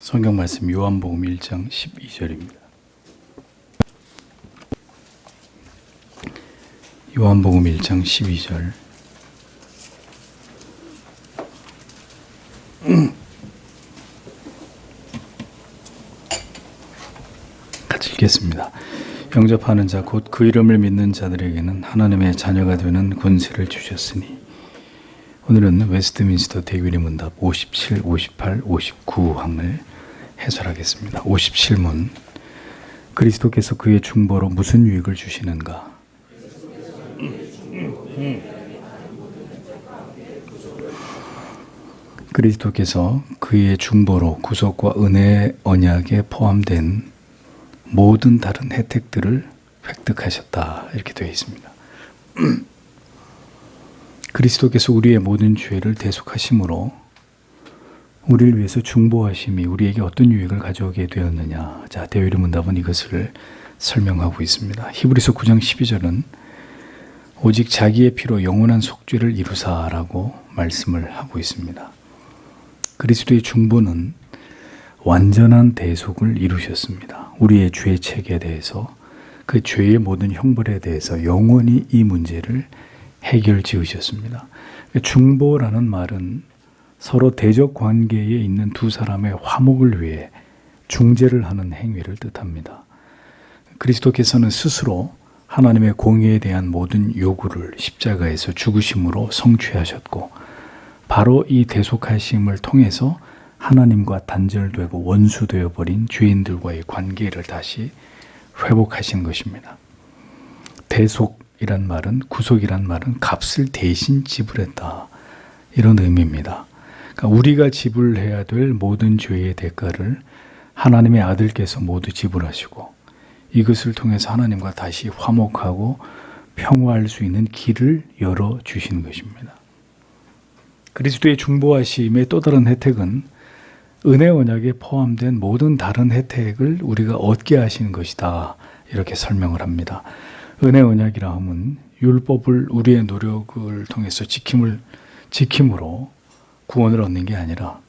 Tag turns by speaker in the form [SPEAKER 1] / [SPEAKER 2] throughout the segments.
[SPEAKER 1] 성경 말씀 요한복음 1장 12절입니다. 요한복음 1장 12절. 같이 읽겠습니다. 영접하는 자 곧 그 이름을 믿는 자들에게는 하나님의 자녀가 되는 권세를 주셨으니 오늘은 웨스트민스터 대규리 문답 57, 58, 59항을 해설하겠습니다. 57문 그리스도께서 그의 중보로 무슨 유익을 주시는가? 그리스도께서 그의 중보로 구속과 은혜 언약에 포함된 모든 다른 혜택들을 획득하셨다 이렇게 되어 있습니다. 그리스도께서 우리의 모든 죄를 대속하심으로 우리를 위해서 중보하심이 우리에게 어떤 유익을 가져오게 되었느냐. 자, 대유리 문답은 이것을 설명하고 있습니다. 히브리서 9장 12절은 오직 자기의 피로 영원한 속죄를 이루사라고 말씀을 하고 있습니다. 그리스도의 중보는 완전한 대속을 이루셨습니다. 우리의 죄 책에 대해서 그 죄의 모든 형벌에 대해서 영원히 이 문제를 해결 지으셨습니다. 중보라는 말은 서로 대적 관계에 있는 두 사람의 화목을 위해 중재를 하는 행위를 뜻합니다. 그리스도께서는 스스로 하나님의 공의에 대한 모든 요구를 십자가에서 죽으심으로 성취하셨고 바로 이 대속하심을 통해서 하나님과 단절되고 원수되어 버린 죄인들과의 관계를 다시 회복하신 것입니다. 대속이란 말은 구속이란 말은 값을 대신 지불했다 이런 의미입니다. 그러니까 우리가 지불해야 될 모든 죄의 대가를 하나님의 아들께서 모두 지불하시고 이것을 통해서 하나님과 다시 화목하고 평화할 수 있는 길을 열어 주신 것입니다. 그리스도의 중보하심의 또 다른 혜택은 은혜 언약에 포함된 모든 다른 혜택을 우리가 얻게 하시는 것이다. 이렇게 설명을 합니다. 은혜 언약이라 함은 율법을 우리의 노력을 통해서 지킴을 지킴으로 구원을 얻는 게 아니라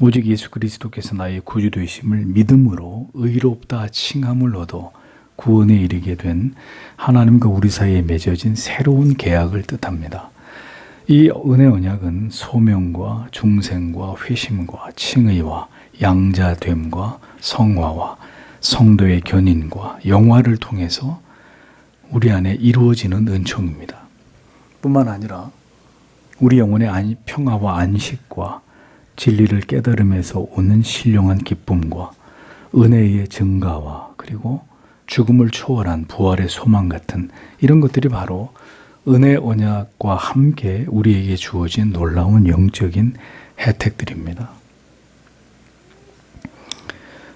[SPEAKER 1] 오직 예수 그리스도께서 나의 구주 되심을 믿음으로 의롭다 칭함을 얻어 구원에 이르게 된 하나님과 우리 사이에 맺어진 새로운 계약을 뜻합니다. 이 은혜 언약은 소명과 중생과 회심과 칭의와 양자됨과 성화와 성도의 견인과 영화를 통해서 우리 안에 이루어지는 은총입니다. 뿐만 아니라 우리 영혼의 안, 평화와 안식과 진리를 깨달음에서 오는 신령한 기쁨과 은혜의 증가와 그리고 죽음을 초월한 부활의 소망 같은 이런 것들이 바로 은혜 언약과 함께 우리에게 주어진 놀라운 영적인 혜택들입니다.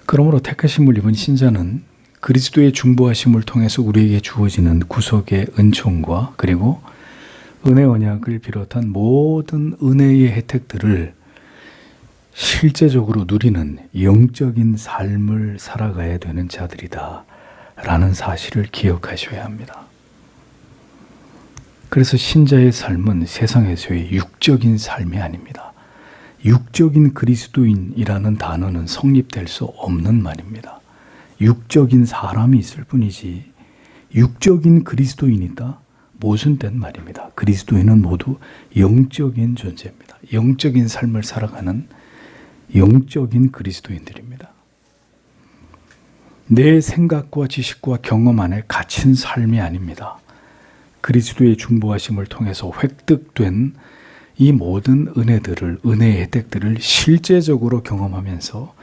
[SPEAKER 1] 그러므로 택하심을 입은 신자는 그리스도의 중보하심을 통해서 우리에게 주어지는 구속의 은총과 그리고 은혜 언약을 비롯한 모든 은혜의 혜택들을 실제적으로 누리는 영적인 삶을 살아가야 되는 자들이다. 라는 사실을 기억하셔야 합니다. 그래서 신자의 삶은 세상에서의 육적인 삶이 아닙니다. 육적인 그리스도인이라는 단어는 성립될 수 없는 말입니다. 육적인 사람이 있을 뿐이지 육적인 그리스도인이다? 모순된 말입니다. 그리스도인은 모두 영적인 존재입니다. 영적인 삶을 살아가는 영적인 그리스도인들입니다. 내 생각과 지식과 경험 안에 갇힌 삶이 아닙니다. 그리스도의 중보하심을 통해서 획득된 이 모든 은혜들을 은혜의 혜택들을 실제적으로 경험하면서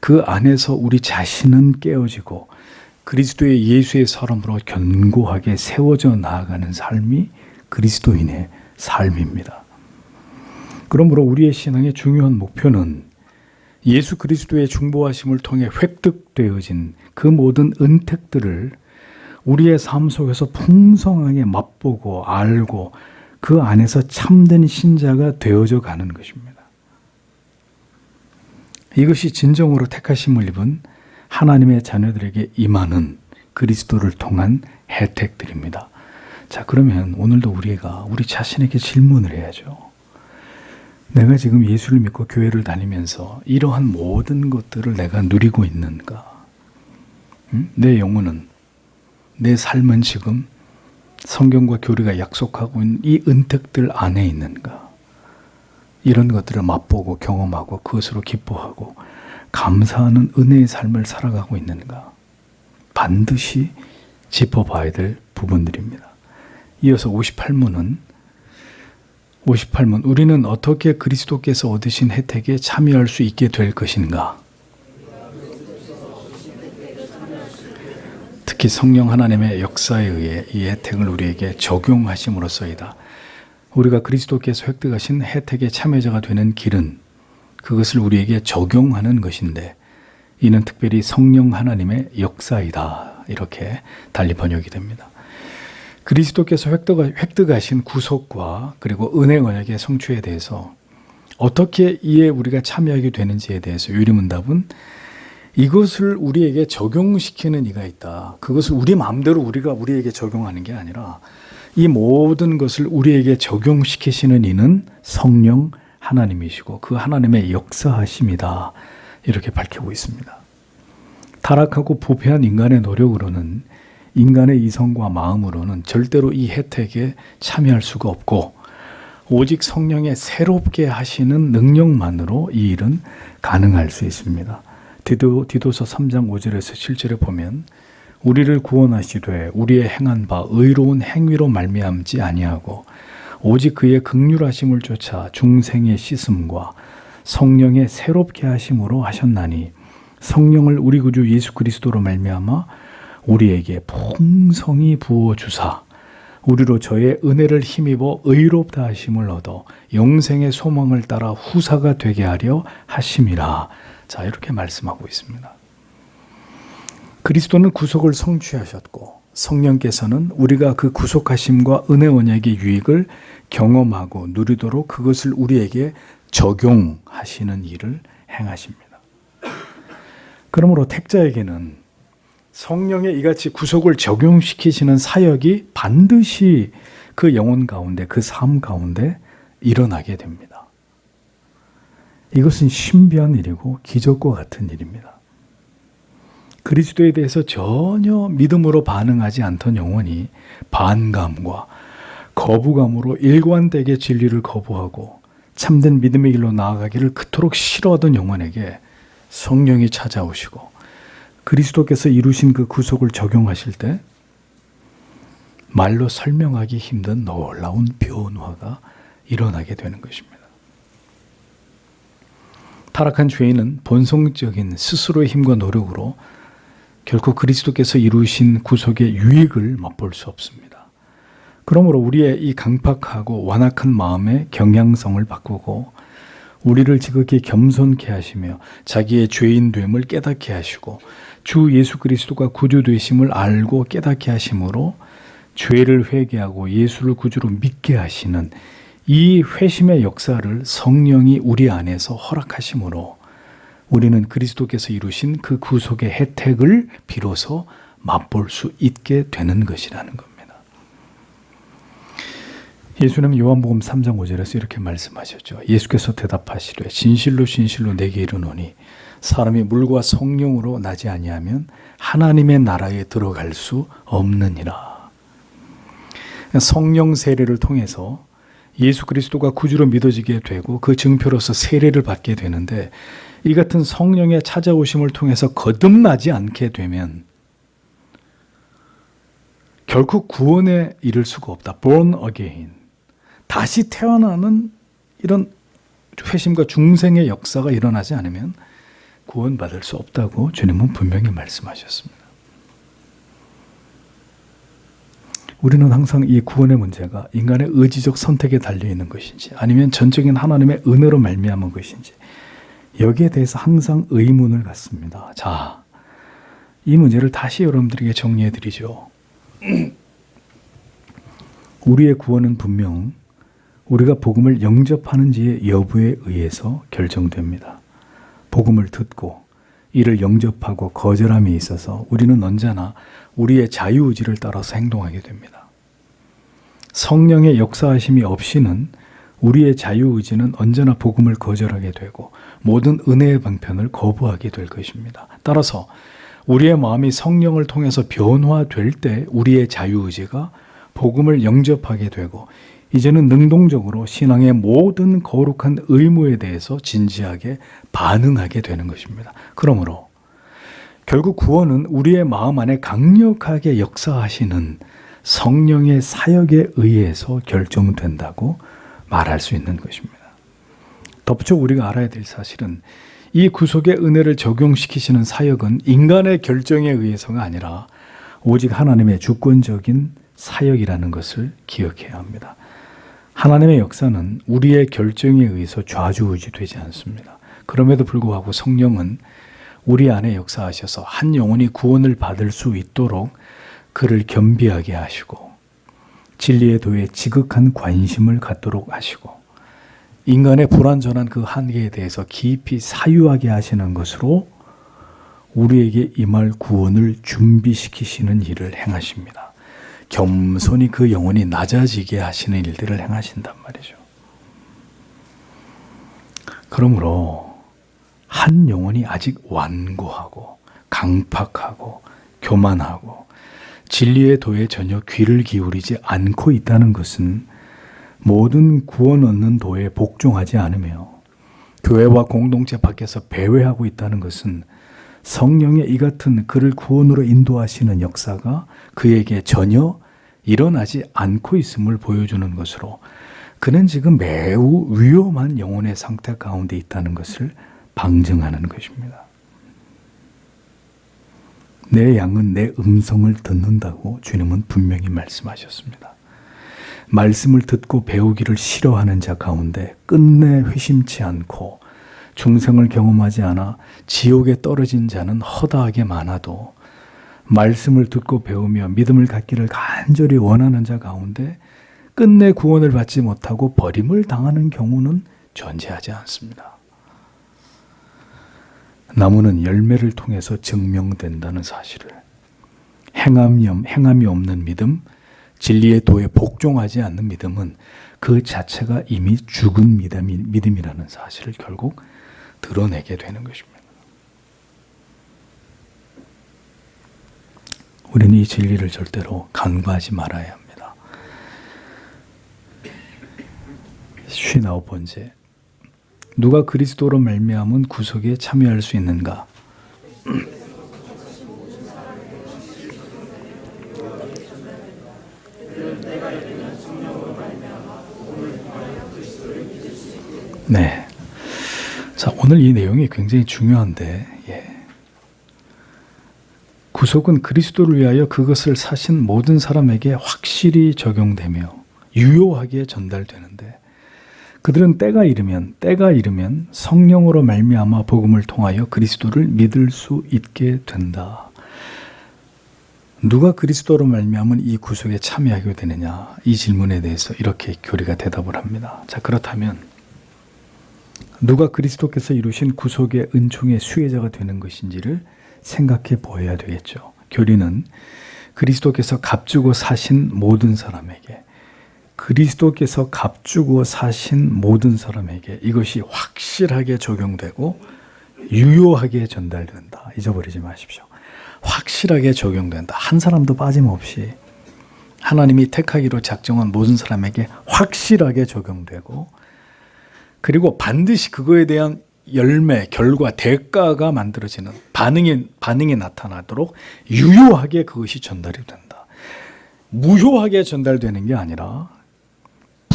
[SPEAKER 1] 그 안에서 우리 자신은 깨어지고 그리스도의 예수의 사람으로 견고하게 세워져 나아가는 삶이 그리스도인의 삶입니다. 그러므로 우리의 신앙의 중요한 목표는 예수 그리스도의 중보하심을 통해 획득되어진 그 모든 은택들을 우리의 삶 속에서 풍성하게 맛보고 알고 그 안에서 참된 신자가 되어져 가는 것입니다. 이것이 진정으로 택하심을 입은 하나님의 자녀들에게 임하는 그리스도를 통한 혜택들입니다. 자, 그러면 오늘도 우리가 우리 자신에게 질문을 해야죠. 내가 지금 예수를 믿고 교회를 다니면서 이러한 모든 것들을 내가 누리고 있는가? 음? 내 영혼은, 내 삶은 지금 성경과 교리가 약속하고 있는 이 은택들 안에 있는가? 이런 것들을 맛보고 경험하고 그것으로 기뻐하고 감사하는 은혜의 삶을 살아가고 있는가? 반드시 짚어봐야 될 부분들입니다. 이어서 58문은 58문 우리는 어떻게 그리스도께서 얻으신 혜택에 참여할 수 있게 될 것인가? 특히 성령 하나님의 역사에 의해 이 혜택을 우리에게 적용하심으로써이다. 우리가 그리스도께서 획득하신 혜택의 참여자가 되는 길은 그것을 우리에게 적용하는 것인데 이는 특별히 성령 하나님의 역사이다. 이렇게 달리 번역이 됩니다. 그리스도께서 획득하신 구속과 그리고 은혜 언약의 성취에 대해서 어떻게 이에 우리가 참여하게 되는지에 대해서 유리문답은 이것을 우리에게 적용시키는 이가 있다. 그것을 우리 마음대로 우리가 우리에게 적용하는 게 아니라 이 모든 것을 우리에게 적용시키시는 이는 성령 하나님이시고 그 하나님의 역사하심이다. 이렇게 밝히고 있습니다. 타락하고 부패한 인간의 노력으로는 인간의 이성과 마음으로는 절대로 이 혜택에 참여할 수가 없고 오직 성령의 새롭게 하시는 능력만으로 이 일은 가능할 수 있습니다. 디도, 디도서 3장 5절에서 7절에 보면 우리를 구원하시되 우리의 행한 바 의로운 행위로 말미암지 아니하고 오직 그의 극률하심을 쫓아 중생의 씻음과 성령의 새롭게 하심으로 하셨나니 성령을 우리 구주 예수 그리스도로 말미암아 우리에게 풍성히 부어 주사 우리로 저의 은혜를 힘입어 의롭다 하심을 얻어 영생의 소망을 따라 후사가 되게 하려 하심이라. 자, 이렇게 말씀하고 있습니다. 그리스도는 구속을 성취하셨고 성령께서는 우리가 그 구속하심과 은혜 언약의 유익을 경험하고 누리도록 그것을 우리에게 적용하시는 일을 행하십니다. 그러므로 택자에게는 성령의 이같이 구속을 적용시키시는 사역이 반드시 그 영혼 가운데, 그 삶 가운데 일어나게 됩니다. 이것은 신비한 일이고 기적과 같은 일입니다. 그리스도에 대해서 전혀 믿음으로 반응하지 않던 영혼이 반감과 거부감으로 일관되게 진리를 거부하고 참된 믿음의 길로 나아가기를 그토록 싫어하던 영혼에게 성령이 찾아오시고 그리스도께서 이루신 그 구속을 적용하실 때 말로 설명하기 힘든 놀라운 변화가 일어나게 되는 것입니다. 타락한 죄인은 본성적인 스스로의 힘과 노력으로 결코 그리스도께서 이루신 구속의 유익을 맛볼 수 없습니다. 그러므로 우리의 이 강팍하고 완악한 마음의 경향성을 바꾸고 우리를 지극히 겸손케 하시며 자기의 죄인 됨을 깨닫게 하시고 주 예수 그리스도가 구주 되심을 알고 깨닫게 하심으로 죄를 회개하고 예수를 구주로 믿게 하시는 이 회심의 역사를 성령이 우리 안에서 허락하심으로 우리는 그리스도께서 이루신 그 구속의 혜택을 비로소 맛볼 수 있게 되는 것이라는 겁니다. 예수님 요한복음 3장 5절에서 이렇게 말씀하셨죠. 예수께서 대답하시되 진실로 진실로 내게 이르노니 사람이 물과 성령으로 나지 아니하면 하나님의 나라에 들어갈 수 없느니라. 성령 세례를 통해서 예수 그리스도가 구주로 믿어지게 되고 그 증표로서 세례를 받게 되는데 이 같은 성령의 찾아오심을 통해서 거듭나지 않게 되면 결코 구원에 이를 수가 없다. born again. 다시 태어나는 이런 회심과 중생의 역사가 일어나지 않으면 구원받을 수 없다고 주님은 분명히 말씀하셨습니다. 우리는 항상 이 구원의 문제가 인간의 의지적 선택에 달려 있는 것인지 아니면 전적인 하나님의 은혜로 말미암은 것인지 여기에 대해서 항상 의문을 갖습니다. 자, 이 문제를 다시 여러분들에게 정리해 드리죠. 우리의 구원은 분명 우리가 복음을 영접하는지의 여부에 의해서 결정됩니다. 복음을 듣고 이를 영접하고 거절함에 있어서 우리는 언제나 우리의 자유의지를 따라서 행동하게 됩니다. 성령의 역사하심이 없이는 우리의 자유의지는 언제나 복음을 거절하게 되고 모든 은혜의 방편을 거부하게 될 것입니다. 따라서 우리의 마음이 성령을 통해서 변화될 때 우리의 자유의지가 복음을 영접하게 되고 이제는 능동적으로 신앙의 모든 거룩한 의무에 대해서 진지하게 반응하게 되는 것입니다. 그러므로 결국 구원은 우리의 마음 안에 강력하게 역사하시는 성령의 사역에 의해서 결정된다고 말할 수 있는 것입니다. 덧붙여 우리가 알아야 될 사실은 이 구속의 은혜를 적용시키시는 사역은 인간의 결정에 의해서가 아니라 오직 하나님의 주권적인 사역이라는 것을 기억해야 합니다. 하나님의 역사는 우리의 결정에 의해서 좌지우지되지 않습니다. 그럼에도 불구하고 성령은 우리 안에 역사하셔서 한 영혼이 구원을 받을 수 있도록 그를 겸비하게 하시고 진리의 도에 지극한 관심을 갖도록 하시고 인간의 불완전한 그 한계에 대해서 깊이 사유하게 하시는 것으로 우리에게 임할 구원을 준비시키시는 일을 행하십니다. 겸손히 그 영혼이 낮아지게 하시는 일들을 행하신단 말이죠. 그러므로 한 영혼이 아직 완고하고 강팍하고 교만하고 진리의 도에 전혀 귀를 기울이지 않고 있다는 것은 모든 구원 얻는 도에 복종하지 않으며 교회와 공동체 밖에서 배회하고 있다는 것은 성령의 이 같은 그를 구원으로 인도하시는 역사가 그에게 전혀 일어나지 않고 있음을 보여주는 것으로 그는 지금 매우 위험한 영혼의 상태 가운데 있다는 것을 방증하는 것입니다. 내 양은 내 음성을 듣는다고 주님은 분명히 말씀하셨습니다. 말씀을 듣고 배우기를 싫어하는 자 가운데 끝내 회심치 않고 중생을 경험하지 않아 지옥에 떨어진 자는 허다하게 많아도 말씀을 듣고 배우며 믿음을 갖기를 간절히 원하는 자 가운데 끝내 구원을 받지 못하고 버림을 당하는 경우는 존재하지 않습니다. 나무는 열매를 통해서 증명된다는 사실을 행함이, 행함이 없는 믿음, 진리의 도에 복종하지 않는 믿음은 그 자체가 이미 죽은 믿음이, 믿음이라는 사실을 결국 드러내게 되는 것입니다. 우리는 이 진리를 절대로 간과하지 말아야 합니다. 59번째 누가 그리스도로 말미암은 구속에 참여할 수 있는가? 네. 자, 오늘 이 내용이 굉장히 중요한데, 예. 구속은 그리스도를 위하여 그것을 사신 모든 사람에게 확실히 적용되며 유효하게 전달되는데, 그들은 때가 이르면 때가 이르면 성령으로 말미암아 복음을 통하여 그리스도를 믿을 수 있게 된다. 누가 그리스도로 말미암은 이 구속에 참여하게 되느냐? 이 질문에 대해서 이렇게 교리가 대답을 합니다. 자, 그렇다면 누가 그리스도께서 이루신 구속의 은총의 수혜자가 되는 것인지를 생각해 보아야 되겠죠. 교리는 그리스도께서 값주고 사신 모든 사람에게 그리스도께서 값주고 사신 모든 사람에게 이것이 확실하게 적용되고 유효하게 전달된다. 잊어버리지 마십시오. 확실하게 적용된다. 한 사람도 빠짐없이 하나님이 택하기로 작정한 모든 사람에게 확실하게 적용되고 그리고 반드시 그거에 대한 열매, 결과, 대가가 만들어지는 반응이 반응이 나타나도록 유효하게 그것이 전달이 된다. 무효하게 전달되는 게 아니라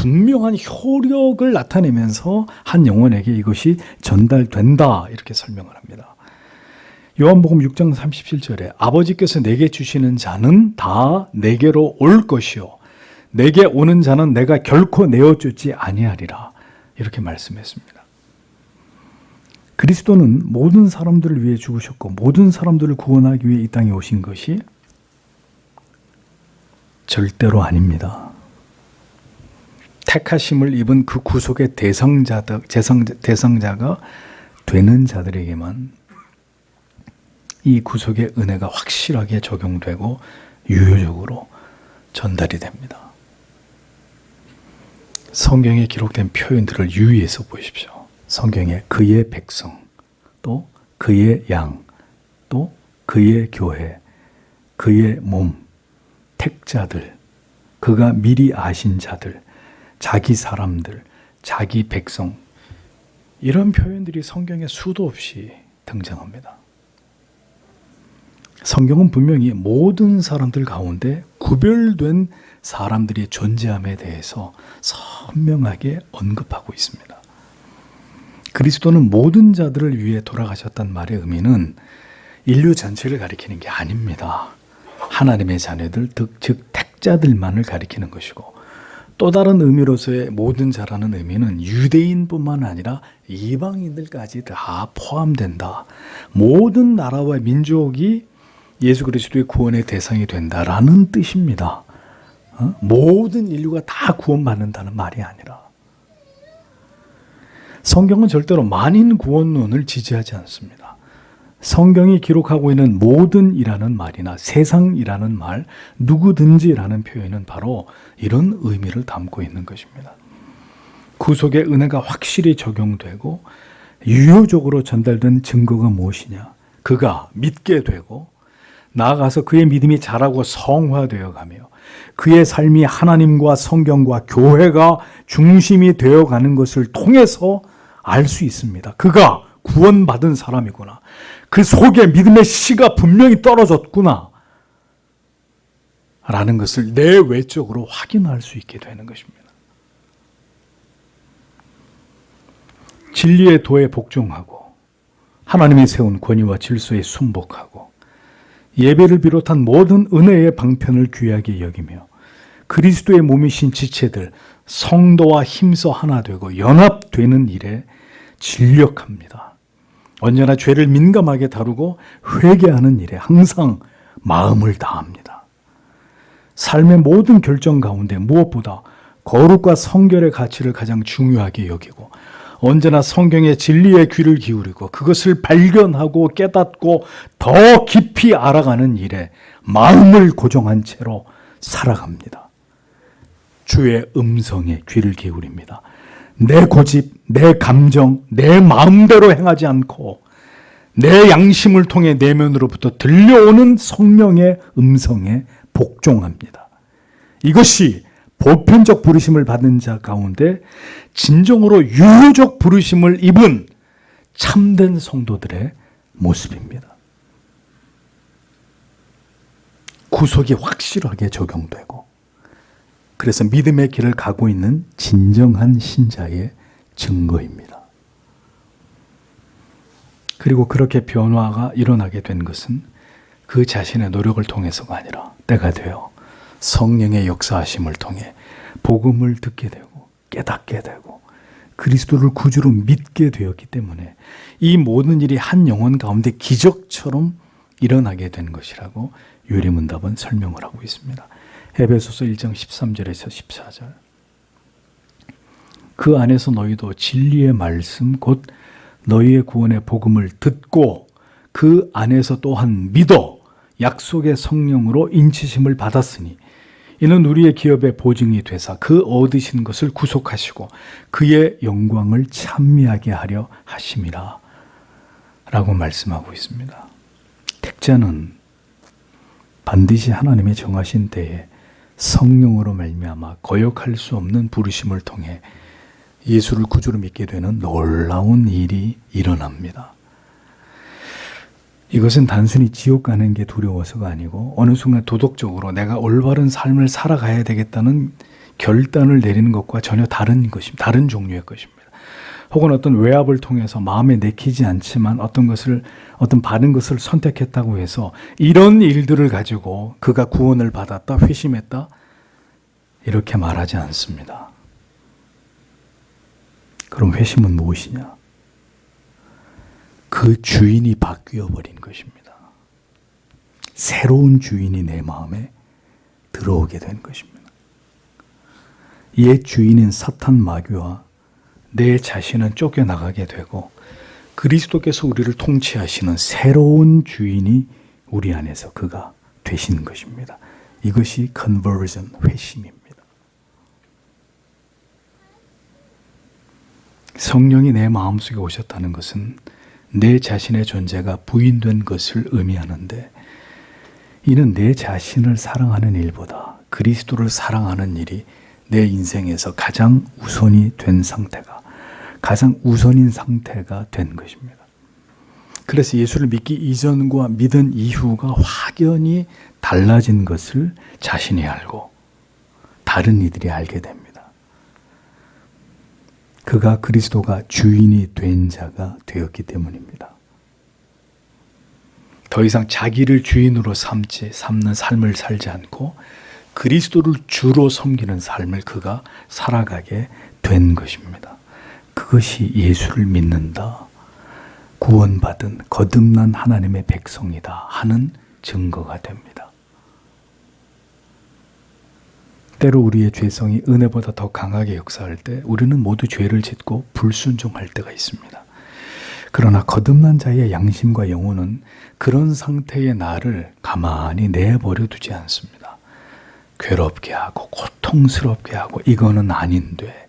[SPEAKER 1] 분명한 효력을 나타내면서 한 영혼에게 이것이 전달된다. 이렇게 설명을 합니다. 요한복음 6장 37절에 아버지께서 내게 주시는 자는 다 내게로 올 것이요. 내게 오는 자는 내가 결코 내어 주지 아니하리라. 이렇게 말씀했습니다. 그리스도는 모든 사람들을 위해 죽으셨고 모든 사람들을 구원하기 위해 이 땅에 오신 것이 절대로 아닙니다. 택하심을 입은 그 구속의 대성자들, 대성자가 되는 자들에게만 이 구속의 은혜가 확실하게 적용되고 유효적으로 전달이 됩니다. 성경에 기록된 표현들을 유의해서 보십시오. 성경에 그의 백성, 또 그의 양, 또 그의 교회, 그의 몸, 택자들, 그가 미리 아신 자들, 자기 사람들, 자기 백성, 이런 표현들이 성경에 수도 없이 등장합니다. 성경은 분명히 모든 사람들 가운데 구별된 사람들이 존재함에 대해서 선명하게 언급하고 있습니다. 그리스도는 모든 자들을 위해 돌아가셨단 말의 의미는 인류 전체를 가리키는 게 아닙니다. 하나님의 자녀들, 즉 택자들만을 가리키는 것이고 또 다른 의미로서의 모든 자라는 의미는 유대인뿐만 아니라 이방인들까지 다 포함된다. 모든 나라와 민족이 예수 그리스도의 구원의 대상이 된다라는 뜻입니다. 어? 모든 인류가 다 구원받는다는 말이 아니라 성경은 절대로 만인 구원론을 지지하지 않습니다. 성경이 기록하고 있는 모든이라는 말이나 세상이라는 말, 누구든지라는 표현은 바로 이런 의미를 담고 있는 것입니다. 구속의 은혜가 확실히 적용되고 유효적으로 전달된 증거가 무엇이냐? 그가 믿게 되고 나아가서 그의 믿음이 자라고 성화되어 가며 그의 삶이 하나님과 성경과 교회가 중심이 되어 가는 것을 통해서 알 수 있습니다. 그가 구원받은 사람이구나. 그 속에 믿음의 씨가 분명히 떨어졌구나. 라는 것을 내 외적으로 확인할 수 있게 되는 것입니다. 진리의 도에 복종하고 하나님이 세운 권위와 질서에 순복하고 예배를 비롯한 모든 은혜의 방편을 귀하게 여기며 그리스도의 몸이신 지체들 성도와 힘써 하나 되고 연합되는 일에 진력합니다. 언제나 죄를 민감하게 다루고 회개하는 일에 항상 마음을 다합니다. 삶의 모든 결정 가운데 무엇보다 거룩과 성결의 가치를 가장 중요하게 여기고 언제나 성경의 진리의 귀를 기울이고 그것을 발견하고 깨닫고 더 깊이 알아가는 일에 마음을 고정한 채로 살아갑니다. 주의 음성에 귀를 기울입니다. 내 고집, 내 감정, 내 마음대로 행하지 않고 내 양심을 통해 내면으로부터 들려오는 성령의 음성에 복종합니다. 이것이 보편적 부르심을 받은 자 가운데 진정으로 유효적 부르심을 입은 참된 성도들의 모습입니다. 구속이 확실하게 적용되고 그래서 믿음의 길을 가고 있는 진정한 신자의 증거입니다. 그리고 그렇게 변화가 일어나게 된 것은 그 자신의 노력을 통해서가 아니라 때가 되어 성령의 역사하심을 통해 복음을 듣게 되고 깨닫게 되고 그리스도를 구주로 믿게 되었기 때문에 이 모든 일이 한 영혼 가운데 기적처럼 일어나게 된 것이라고 유리문답은 설명을 하고 있습니다. 에베소서 1장 13절에서 14절. 그 안에서 너희도 진리의 말씀 곧 너희의 구원의 복음을 듣고 그 안에서 또한 믿어 약속의 성령으로 인치심을 받았으니 이는 우리의 기업의 보증이 되사 그 얻으신 것을 구속하시고 그의 영광을 찬미하게 하려 하심이라 라고 말씀하고 있습니다. 택자는 반드시 하나님의 정하신 때에 성령으로 말미암아 거역할 수 없는 부르심을 통해 예수를 구주로 믿게 되는 놀라운 일이 일어납니다. 이것은 단순히 지옥 가는 게 두려워서가 아니고 어느 순간 도덕적으로 내가 올바른 삶을 살아가야 되겠다는 결단을 내리는 것과 전혀 다른 것입니다. 다른 종류의 것입니다. 혹은 어떤 외압을 통해서 마음에 내키지 않지만 어떤 것을 어떤 바른 것을 선택했다고 해서 이런 일들을 가지고 그가 구원을 받았다 회심했다 이렇게 말하지 않습니다. 그럼 회심은 무엇이냐? 그 주인이 바뀌어 버린 것입니다. 새로운 주인이 내 마음에 들어오게 된 것입니다. 옛 주인인 사탄 마귀와 내 자신은 쫓겨나가게 되고 그리스도께서 우리를 통치하시는 새로운 주인이 우리 안에서 그가 되시는 것입니다. 이것이 conversion, 회심입니다. 성령이 내 마음속에 오셨다는 것은 내 자신의 존재가 부인된 것을 의미하는데 이는 내 자신을 사랑하는 일보다 그리스도를 사랑하는 일이 내 인생에서 가장 우선이 된 상태가 가장 우선인 상태가 된 것입니다. 그래서 예수를 믿기 이전과 믿은 이후가 확연히 달라진 것을 자신이 알고 다른 이들이 알게 됩니다. 그가 그리스도가 주인이 된 자가 되었기 때문입니다. 더 이상 자기를 주인으로 삼지 삼는 삶을 살지 않고 그리스도를 주로 섬기는 삶을 그가 살아가게 된 것입니다. 그것이 예수를 믿는다. 구원받은 거듭난 하나님의 백성이다 하는 증거가 됩니다. 때로 우리의 죄성이 은혜보다 더 강하게 역사할 때 우리는 모두 죄를 짓고 불순종할 때가 있습니다. 그러나 거듭난 자의 양심과 영혼은 그런 상태의 나를 가만히 내버려 두지 않습니다. 괴롭게 하고 고통스럽게 하고 이거는 아닌데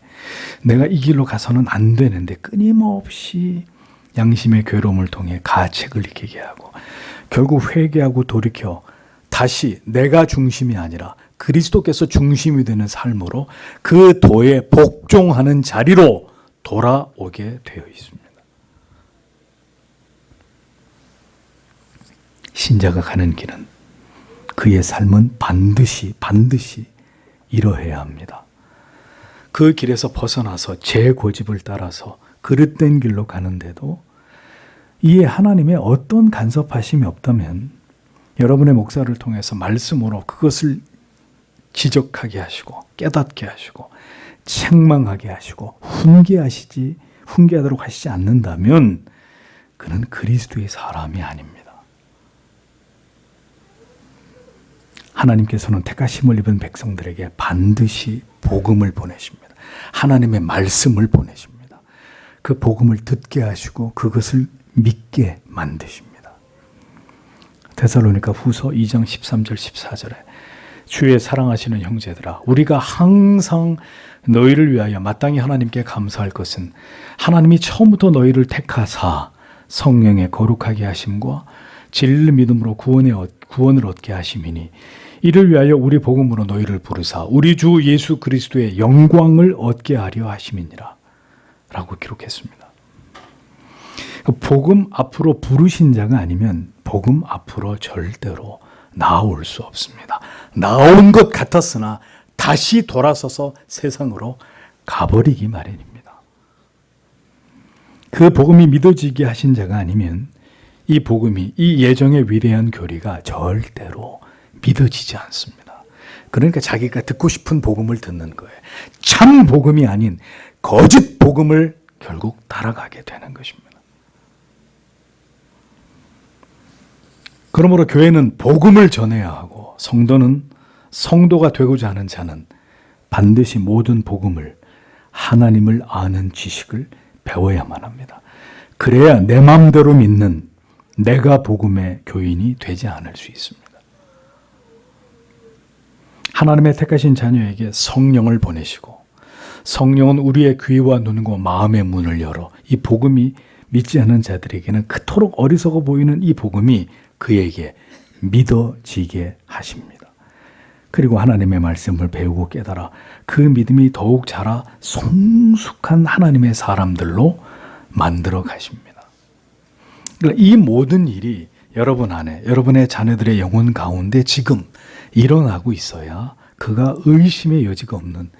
[SPEAKER 1] 내가 이 길로 가서는 안 되는데 끊임없이 양심의 괴로움을 통해 가책을 익히게 하고 결국 회개하고 돌이켜 다시 내가 중심이 아니라 그리스도께서 중심이 되는 삶으로 그 도에 복종하는 자리로 돌아오게 되어 있습니다. 신자가 가는 길은 그의 삶은 반드시 반드시 이러해야 합니다. 그 길에서 벗어나서 제 고집을 따라서 그릇된 길로 가는데도 이에 하나님의 어떤 간섭하심이 없다면 여러분의 목사를 통해서 말씀으로 그것을 지적하게 하시고 깨닫게 하시고 책망하게 하시고 훈계하시지 훈계하도록 하시지 않는다면 그는 그리스도의 사람이 아닙니다. 하나님께서는 택하심을 입은 백성들에게 반드시 복음을 보내십니다. 하나님의 말씀을 보내십니다. 그 복음을 듣게 하시고 그것을 믿게 만드십니다. 데살로니가 후서 2장 13절 14절에 주의 사랑하시는 형제들아 우리가 항상 너희를 위하여 마땅히 하나님께 감사할 것은 하나님이 처음부터 너희를 택하사 성령의 거룩하게 하심과 진리 믿음으로 구원의 구원을 얻게 하심이니 이를 위하여 우리 복음으로 너희를 부르사 우리 주 예수 그리스도의 영광을 얻게 하려 하심이니라 라고 기록했습니다. 그 복음 앞으로 부르신 자가 아니면 복음 앞으로 절대로 나올 수 없습니다. 나온 것 같았으나 다시 돌아서서 세상으로 가버리기 마련입니다. 그 복음이 믿어지게 하신 자가 아니면 이 복음이 이 예정의 위대한 교리가 절대로 믿어지지 않습니다. 그러니까 자기가 듣고 싶은 복음을 듣는 거예요. 참 복음이 아닌 거짓 복음을 결국 따라가게 되는 것입니다. 그러므로 교회는 복음을 전해야 하고 성도는 성도가 되고자 하는 자는 반드시 모든 복음을 하나님을 아는 지식을 배워야만 합니다. 그래야 내 마음대로 믿는 내가 복음의 교인이 되지 않을 수 있습니다. 하나님의 택하신 자녀에게 성령을 보내시고 성령은 우리의 귀와 눈과 마음의 문을 열어 이 복음이 믿지 않은 자들에게는 그토록 어리석어 보이는 이 복음이 그에게 믿어지게 하십니다. 그리고 하나님의 말씀을 배우고 깨달아 그 믿음이 더욱 자라 성숙한 하나님의 사람들로 만들어 가십니다. 그러니까 이 모든 일이 여러분 안에, 여러분의 자녀들의 영혼 가운데 지금 일어나고 있어야 그가 의심의 여지가 없는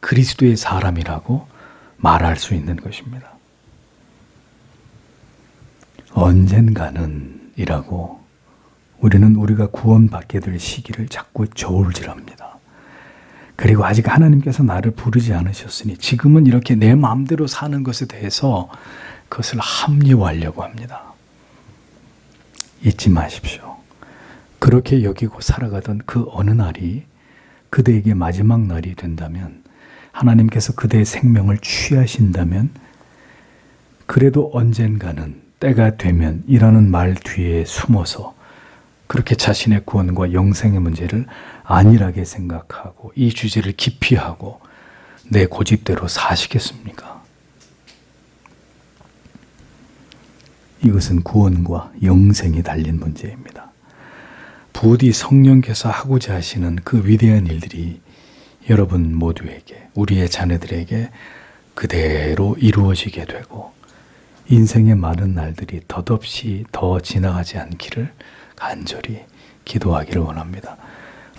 [SPEAKER 1] 그리스도의 사람이라고 말할 수 있는 것입니다. 언젠가는 이라고 우리는 우리가 구원받게 될 시기를 자꾸 저울질합니다. 그리고 아직 하나님께서 나를 부르지 않으셨으니 지금은 이렇게 내 마음대로 사는 것에 대해서 그것을 합리화하려고 합니다. 잊지 마십시오. 그렇게 여기고 살아가던 그 어느 날이 그대에게 마지막 날이 된다면 하나님께서 그대의 생명을 취하신다면 그래도 언젠가는 때가 되면 이라는 말 뒤에 숨어서 그렇게 자신의 구원과 영생의 문제를 안일하게 생각하고 이 주제를 기피하고 내 고집대로 사시겠습니까? 이것은 구원과 영생이 달린 문제입니다. 부디 성령께서 하고자 하시는 그 위대한 일들이 여러분 모두에게, 우리의 자녀들에게 그대로 이루어지게 되고 인생의 많은 날들이 덧없이 더 지나가지 않기를 간절히 기도하기를 원합니다.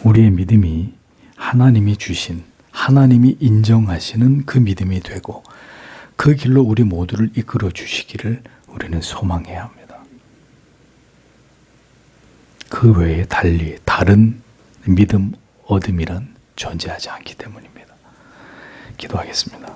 [SPEAKER 1] 우리의 믿음이 하나님이 주신, 하나님이 인정하시는 그 믿음이 되고 그 길로 우리 모두를 이끌어 주시기를 우리는 소망해야 합니다. 그 외에 달리 다른 믿음 얻음이란 존재하지 않기 때문입니다. 기도하겠습니다.